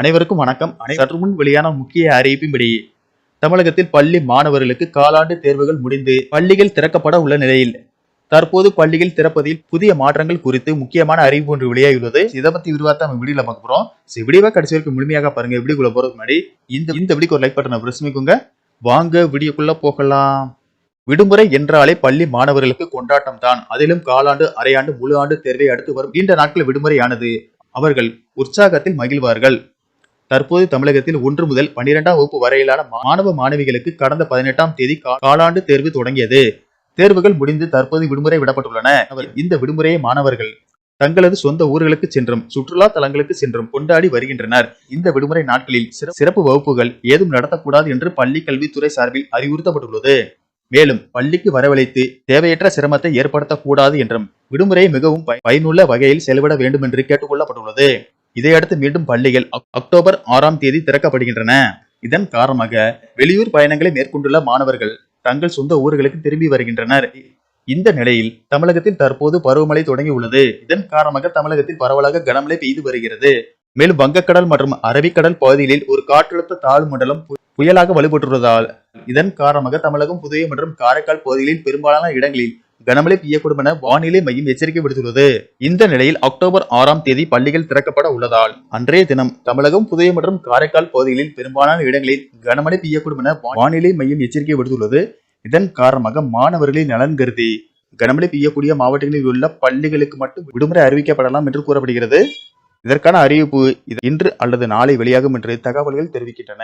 அனைவருக்கும் வணக்கம். சற்று முன் வெளியான முக்கிய அறிவிப்பின்படி தமிழகத்தில் பள்ளி மாணவர்களுக்கு காலாண்டு தேர்வுகள் முடிந்து பள்ளிகள் திறக்கப்பட உள்ள நிலையில் தற்போது பள்ளிகள் திறப்பதில் புதிய மாற்றங்கள் குறித்து முக்கியமான அறிவிப்பு ஒன்று வெளியாகியுள்ளது. இதை பத்தி விரிவாக நம்ம வீடியோல பார்க்க போறோம். வீடியோவை கடைசி வரைக்கும் முழுமையாக பாருங்க. வீடியோக்குள்ள போறதுக்கு முன்னாடி இந்த இந்த வீடியோக்கு ஒரு லைக் பட்டனை பிரஸ் பண்ணிக்கோங்க வாங்க வீடியோக்குள்ள போகலாம். விடுமுறை என்றாலே பள்ளி மாணவர்களுக்கு கொண்டாட்டம் தான். அதிலும் காலாண்டு அரையாண்டு முழு ஆண்டு தேர்வை அடுத்து வரும். நீண்ட நாட்கள் விடுமுறையானது. அவர்கள் உற்சாகத்தில் மகிழ்வார்கள். தற்போது தமிழகத்தில் ஒன்று முதல் பன்னிரெண்டாம் வகுப்பு வரையிலான மாணவ மாணவிகளுக்கு கடந்த பதினெட்டாம் தேதி காலாண்டு தேர்வு தொடங்கியது. தேர்வுகள் முடிந்து தற்போது விடுமுறை விடப்பட்டுள்ளன. இந்த விடுமுறையை மாணவர்கள் தங்களது சொந்த ஊர்களுக்கு சென்றும் சுற்றுலா தலங்களுக்கு சென்றும் கொண்டாடி வருகின்றனர். இந்த விடுமுறை நாட்களில் சிறப்பு வகுப்புகள் ஏதும் நடத்தக்கூடாது என்று பள்ளி கல்வித்துறை சார்பில் அறிவுறுத்தப்பட்டுள்ளது. மேலும் பள்ளிக்கு வரவழைத்து தேவையற்ற சிரமத்தை ஏற்படுத்தக்கூடாது என்றும் விடுமுறையை மிகவும் பய- பயனுள்ள வகையில் செயல்பட வேண்டும் என்று கேட்டுக்கொள்ளப்பட்டுள்ளது. இதையடுத்து மீண்டும் பள்ளிகள் அக்டோபர் ஆறாம் தேதி திறக்கப்படுகின்றன. இதன் காரணமாக வெளியூர் பயணங்களை மேற்கொண்டுள்ள மாணவர்கள் தங்கள் சொந்த ஊர்களுக்கு திரும்பி வருகின்றனர். இந்த நிலையில் தமிழகத்தில் தற்போது பருவமழை தொடங்கியுள்ளது. இதன் காரணமாக தமிழகத்தில் பரவலாக கனமழை பெய்து வருகிறது. மேலும் வங்கக்கடல் மற்றும் அரபிக்கடல் பகுதிகளில் ஒரு காற்றழுத்த தாழ்வு மண்டலம் பு- புயலாக வலுப்பட்டுள்ளதால் இதன் காரணமாக தமிழகம் புதுவை மற்றும் காரைக்கால் பகுதிகளில் பெரும்பாலான இடங்களில் கனமழை பெய்யக்கூடும் என வானிலை மையம் எச்சரிக்கை விடுத்துள்ளது. இந்த நிலையில் அக்டோபர் ஆறாம் தேதி பள்ளிகள் திறக்கப்பட உள்ளதால் அன்றைய தினம் தமிழகம் புதிய மற்றும் காரைக்கால் பகுதிகளில் பெரும்பாலான இடங்களில் கனமழை பெய்யக்கூடும் என வானிலை மையம் எச்சரிக்கை விடுத்துள்ளது. இதன் காரணமாக மாணவர்களின் நலன் கருதி கனமழை பெய்யக்கூடிய மாவட்டங்களில் உள்ள பள்ளிகளுக்கு மட்டும் விடுமுறை அறிவிக்கப்படலாம் என்று கூறப்படுகிறது. இதற்கான அறிவிப்பு இன்று அல்லது நாளை வெளியாகும் என்று தகவல்கள் தெரிவிக்கின்றன.